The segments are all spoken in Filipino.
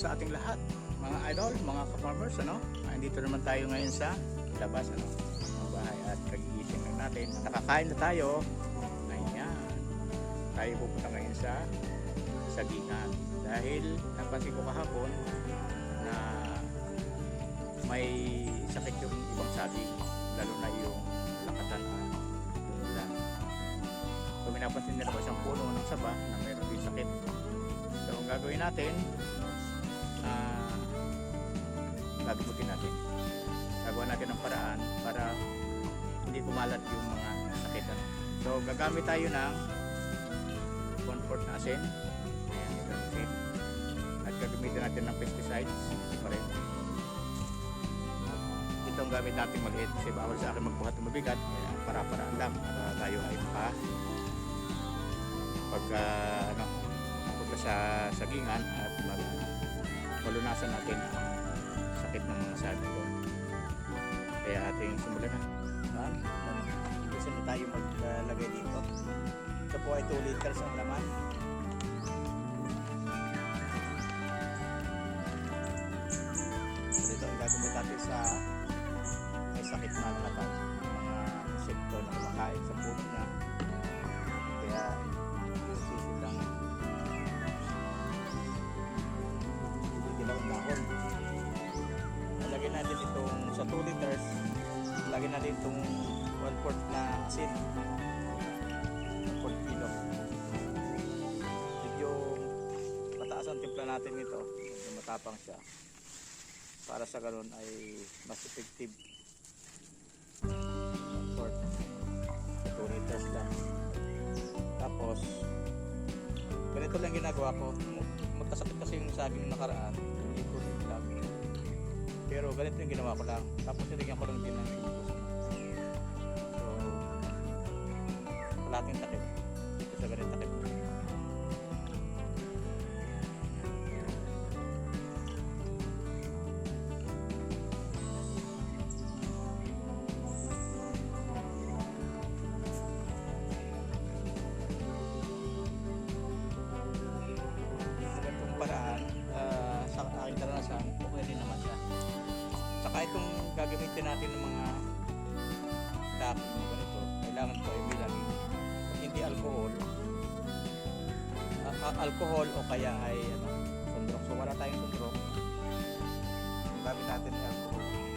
sa ating lahat, mga idol, mga ka-farmers, ano? Ah, Andito naman tayo ngayon sa labas, ano? Ng bahay at kagigising lang natin. Nakakain na tayo. Ayan. Tayo pupunta ngayon sa sagingan. Dahil napansin ko kahapon na may sakit yung ibang saging, lalo na yung lakatan at yung ulan. So may napansin nila ko isang puno ng saba na mayroon din sakit. So ang gagawin natin, ah gagamutin natin. Gagawa natin ng paraan para hindi kumalat yung mga sakit. So gagamit tayo ng 1/4 na asin. Ayan. At gagamitin natin ng pesticides. Ito pa rin. Ito ang gamit natin maliit kasi bawal sa akin magbuhat ng mabigat. Kaya para-paraan lang para tayo ay maka pag ah, ano pagka sa sagingan at mag, malunasan natin ang sakit ng mga saging doon. Kaya ating simulan na. Ma'am, gusto na tayo maglagay dito. Ito po ay 2 liters ang laman. So, ito ang gagamit natin sa may sakit na lakas. Mga insekto na kumakain sa puno niya. Sa 2 liters, lagyan natin itong 1 quart na asin. 1 quart kilo. Medyo mataas ang timpla natin nito. Medyo matapang siya. Para sa ganun ay mas effective. 1 quart. 2 liters lang. Tapos, ganito lang ginagawa ko. Magkasakit kasi yung saging nakaraan. Hindi. Pero ganito yung ginawa ko lang. Tapos nilagyan ko lang din ng alcohol o kaya ay ano, sundrok. So wala tayong sundrok. Ang gamit natin ay alcohol.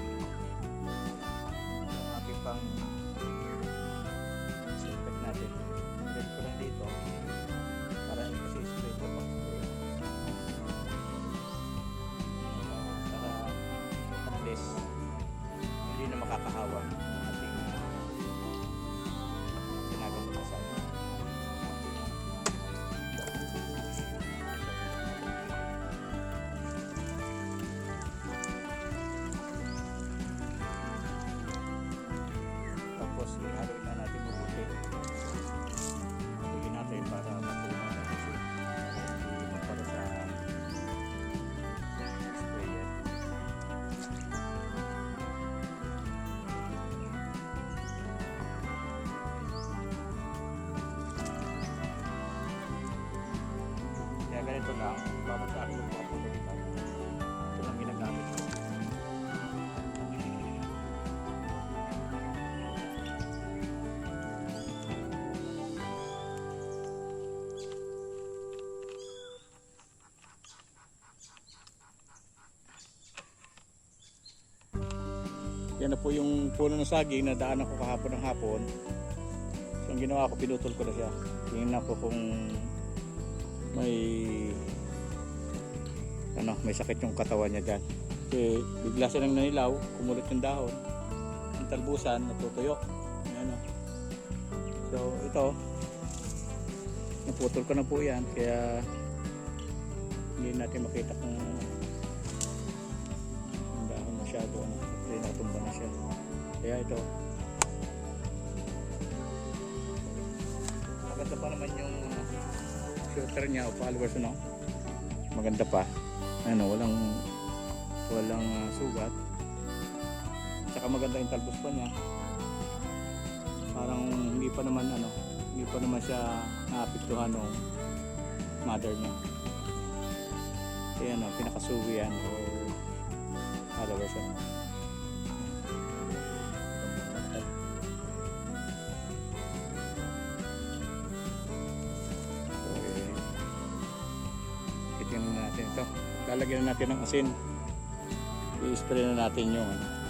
Bawat sa akin yung mga pulutan. Ito lang ginagamit ko. Yan na po yung puno ng saging na daanan ko kahapon ng hapon. So ang ginawa ko, pinutol ko na siya. Tingnan ko kung may ano, may sakit yung katawan niya dyan. Kasi bigla silang nanilaw, kumulit yung dahon. Ang talbusan, natutuyo. Ayan o. So ito, naputol ko na po yan. Kaya hindi natin makita kung ang dahon masyado. Ano, kasi natumba na siya. Kaya ito, maganda pa naman yung filter niya o followers no? Maganda pa. Ano walang walang uh, sugat. Saka maganda yung talbos pa niya. Parang hindi pa naman ano hindi pa naman siya naapektuhan ng mother niya. Kaya ano pinakasuwi yan o followers ano natin ito. Lalagyan na natin ng asin. I-spray na natin yung ano.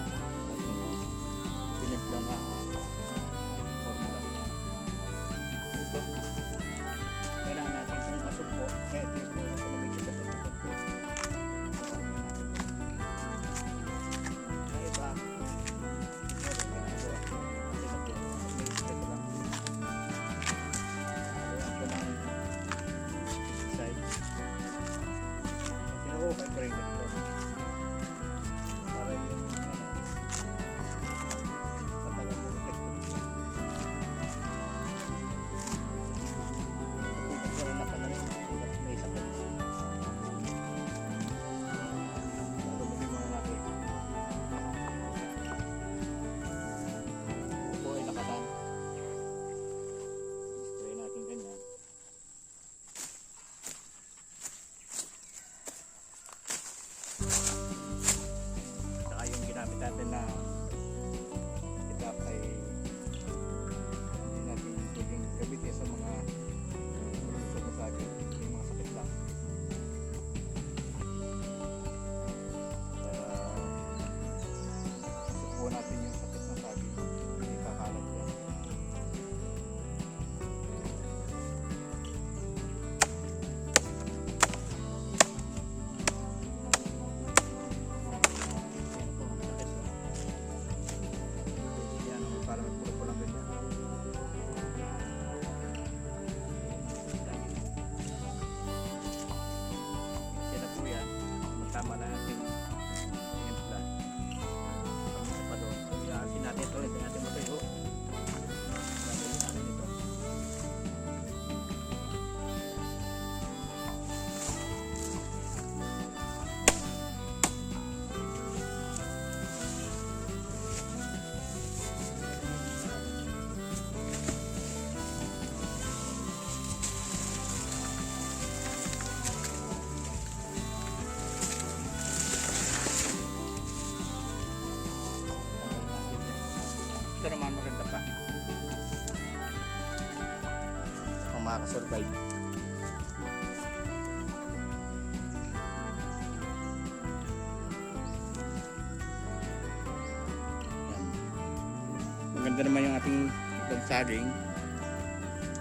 maganda naman yung ating bagsaling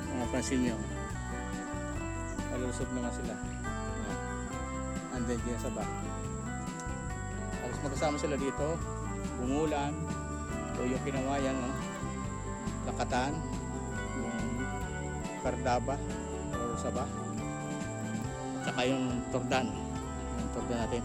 kung napansin nyo. Palusog naman sila. Andyan din sa back. Tapos magkasama sila dito. Bungulan o yung kinawayan no? lakatan. Kardaba. O sabah saka yung tordan. Yung tordan natin.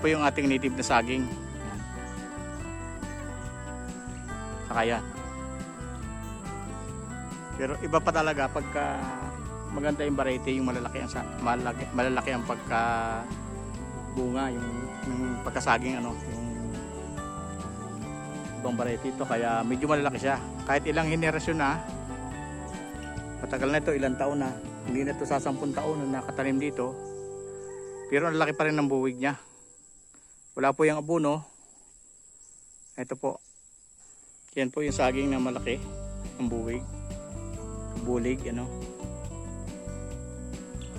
Po yung ating native na saging. Yan. Saka yan. Pero iba pa talaga pagka maganda yung variety, yung malalaki ang malalaki, malalaki ang pagka bunga, yung, yung pagkasaging ano, yung ibang variety ito kaya medyo malalaki siya. Kahit ilang henerasyon na, matagal na ito, ilang taon na, hindi na ito sa 10 taon na nakatanim dito. Pero ang laki pa rin ng buwig niya. Wala po yung abono. Ito po. Yan po yung saging na malaki, ang buwig bulig ano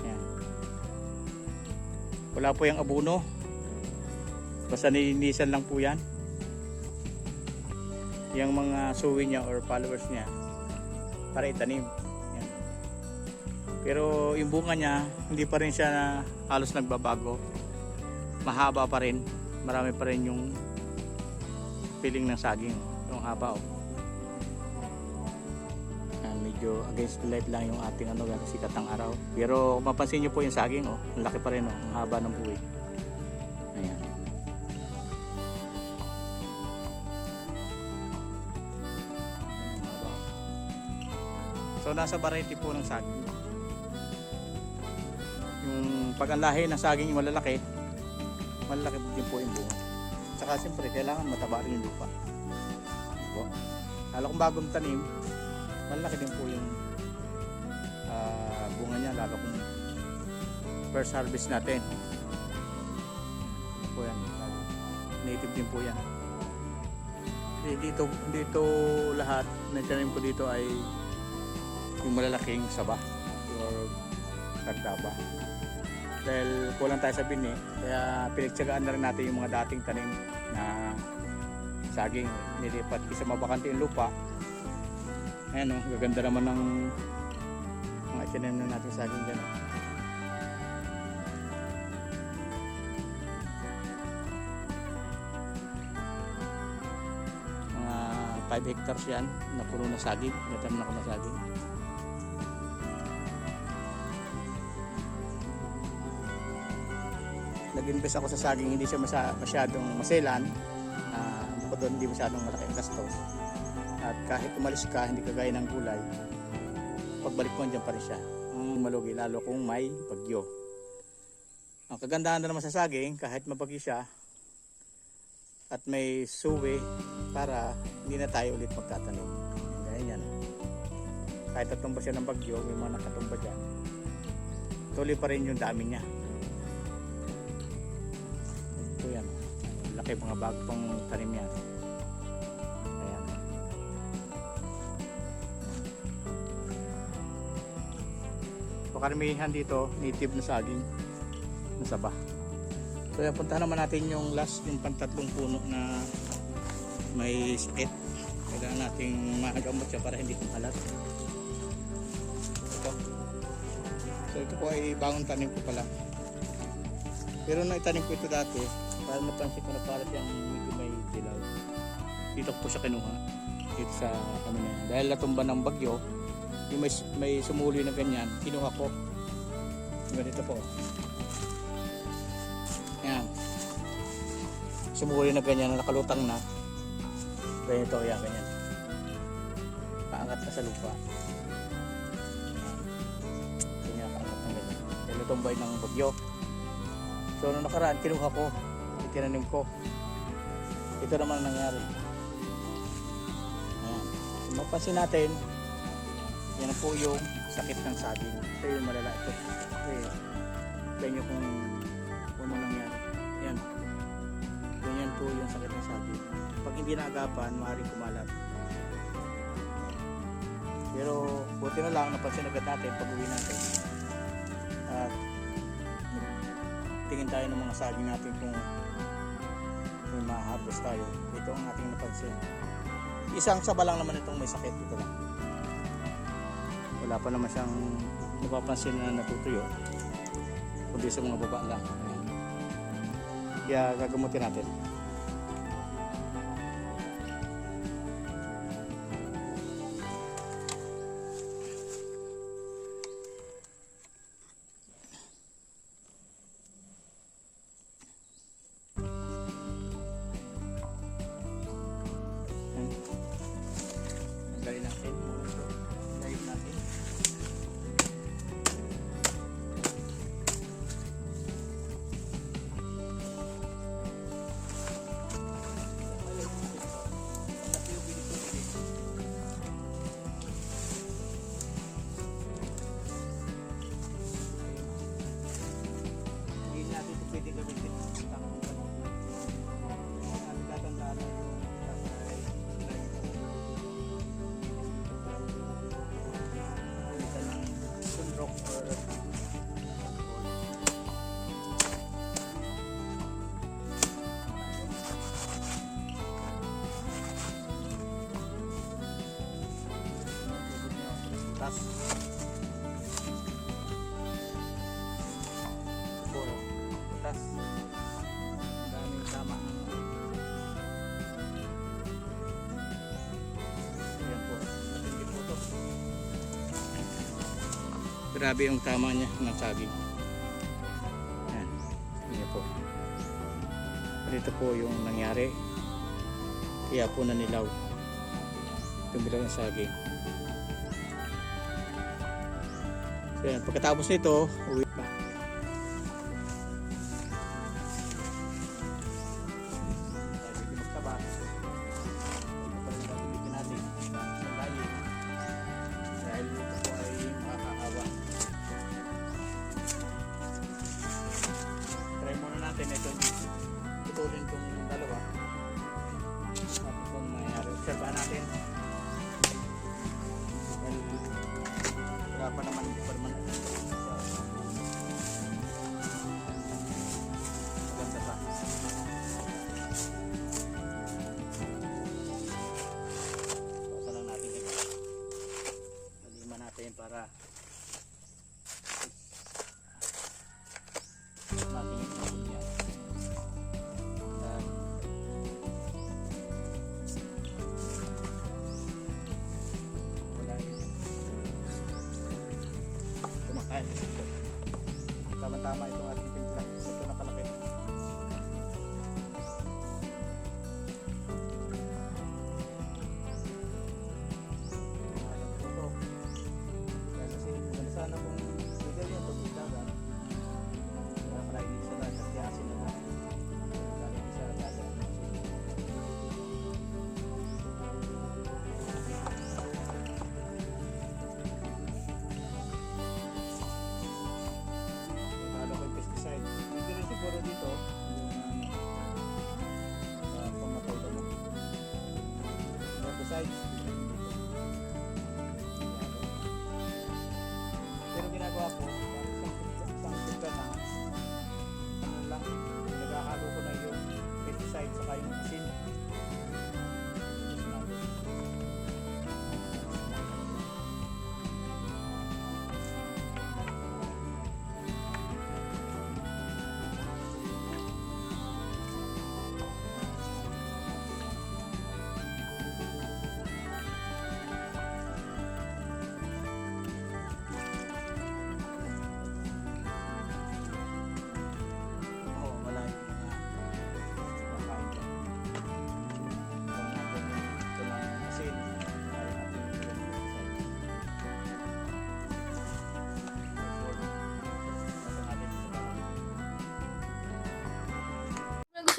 Ayan. wala po yung abono basta nilinisan lang po yan yung mga suwi niya or followers niya para itanim Ayan. pero yung bunga niya hindi pa rin siya halos nagbabago mahaba pa rin marami pa rin yung piling ng saging yung haba oh. Ah, medyo against the light lang yung ating ano sikat ng araw. Pero mapansin nyo po yung saging oh ang laki pa rin oh ang haba ng buhay. Ayan. So nasa variety po ng saging. Yung pag ang lahi ng saging yung malalaki malalaki din po yung bunga saka siyempre kailangan mataba rin yung lupa. Po. lalo kung bagong tanim malaki din po yung ah, bunga niya lalo kung first harvest natin. Po yan. Native din po yan. Di- dito dito lahat na tanim ko dito ay yung malalaking saba or kagtaba dahil kulang tayo sa bini kaya pinagtsagaan na rin natin yung mga dating tanim na saging nilipat isa mabakante yung lupa Ayan o, gaganda naman ng mga itinanim na natin saging dyan. oh. Mga 5 hectares yan na puro na saging. Natanim ako na saging. Nag-invest ako sa saging, hindi siya masya- masyadong maselan. Uh, bukod doon, hindi masyadong malaki ang gastos. At kahit umalis ka, hindi kagaya ng gulay, pagbalik mo andyan pa rin siya. Ang malugi, lalo kung may bagyo. Ang kagandahan na naman sa saging, kahit mabagyo siya, at may suwi para hindi na tayo ulit magtatanim. Gaya yan. Kahit natumba siya ng bagyo, may mga nakatumba dyan, tuloy pa rin yung dami niya. Ito yan. Laki mga bagpang tanim yan. Ayan. So karamihan dito, native na saging na saba. So yan, puntahan naman natin yung last, yung pantatlong puno na may sakit. Kailangan nating magamot siya para hindi kumalat. Ito. So ito po ay bagong tanim ko pala. Pero naitanim ko ito dati, para napansin ko na para siyang medyo may dilaw. Dito ko siya kinuha. Dito sa ano na yan. Dahil natumba ng bagyo, yung may, may sumuli na ganyan, kinuha ko. Ganito po. Yan. Sumuli na ganyan, na nakalutang na. Ganito, yan, ganyan. Paangat na sa lupa. Ganyan, paangat na ganyan. Dahil natumbay ng bagyo. So, nung nakaraan, kinuha ko. Itinanim ko. Ito naman ang nangyari. Ayan. Mapansin natin, yan po yung sakit ng saging. Ito yung malala ito. Kasi, ganyan kung kung nangyari. Yan. Ganyan po yung sakit ng saging. Pag hindi naagapan, maaaring kumalat. Pero buti na lang napansin agad natin pag uwi natin. At tingin tayo ng mga saging natin kung may ma-harvest tayo. Ito ang ating napansin. Isang saba lang naman itong may sakit. Ito lang. Wala pa naman siyang napapansin na natutuyo. Kundi sa mga baba lang. Ayan. Kaya gagamutin natin. or Grabe yung tama niya ng saging. Yan. Yan po. Dito po yung nangyari. Kaya po nanilaw. Tumilaw ng saging. So yan, pagkatapos nito, uwi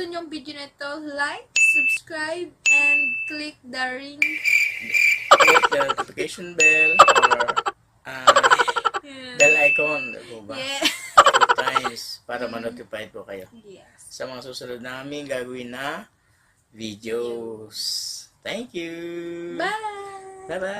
nagustuhan yung video na ito, like, subscribe, and click the ring. Click the notification bell or uh, yeah. bell icon. Diba? Yeah. Two times para mm. manotify po kayo. Yes. Sa mga susunod namin gagawin na videos. Thank you. Bye. Bye-bye.